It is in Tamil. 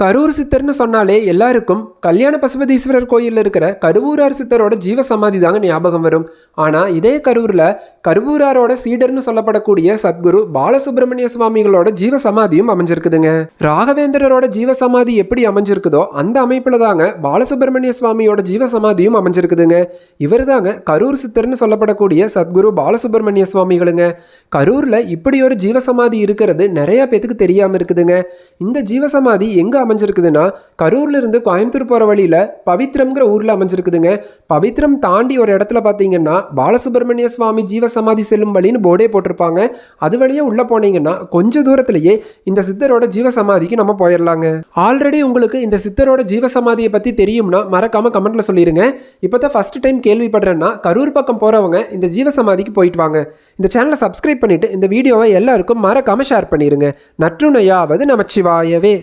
கரூர் சித்தர்னு சொன்னாலே எல்லாருக்கும் கல்யாண பசுபதீஸ்வரர் கோயிலில் இருக்கிற கருவூரார் சித்தரோட ஜீவ சமாதி தாங்க ஞாபகம் வரும். ஆனால் இதே கரூரில் கருவூராரோட சீடர்னு சொல்லப்படக்கூடிய சத்குரு பாலசுப்ரமணிய சுவாமிகளோட ஜீவ சமாதியும் அமைஞ்சிருக்குதுங்க. ராகவேந்திரரோட ஜீவ சமாதி எப்படி அமைஞ்சிருக்குதோ அந்த அமைப்பில் தாங்க பாலசுப்ரமணிய சுவாமியோட ஜீவ சமாதியும் அமைஞ்சிருக்குதுங்க. இவர் தாங்க கரூர் சித்தர்னு சொல்லப்படக்கூடிய சத்குரு பாலசுப்ரமணிய சுவாமிகளுங்க. கரூரில் இப்படி ஒரு ஜீவசமாதி இருக்கிறது நிறைய பேத்துக்கு தெரியாமல் இருக்குதுங்க. இந்த ஜீவ சமாதி எங்கே அமைஞ்சிருக்குதுன்னா கரூர்ல இருந்து கோயம்புத்தூர் போகிற வழியில் பவித்ரம்ங்கிற ஊரில் அமைஞ்சிருக்குதுங்க. பவித்ரம் தாண்டி ஒரு இடத்துல பார்த்தீங்கன்னா பாலசுப்ரமணிய சுவாமி ஜீவசமாதி செல்லும் வழின்னு போர்டே போட்டிருப்பாங்க. அது வழியே உள்ளே போனீங்கன்னா கொஞ்ச தூரத்திலேயே இந்த சித்தரோட ஜீவசமாதிக்கு நம்ம போயிடலாங்க ஆல்ரெடி உங்களுக்கு இந்த சித்தரோட ஜீவசமாதியை பற்றி தெரியும்னா மறக்காமல் கமெண்ட்டில் சொல்லிடுங்க இப்போ தான் ஃபர்ஸ்ட் டைம் கேள்விப்படுறேன்னா கரூர் பக்கம் போகிறவங்க இந்த ஜீவசமாதிக்கு போயிட்டு வாங்க. இந்த சேனலை சப்ஸ்கிரைப் பண்ணிவிட்டு இந்த வீடியோவை எல்லாருக்கும் மறக்காம ஷேர் பண்ணிடுங்க நற்றுணையாவது நமச்சிவாயவே.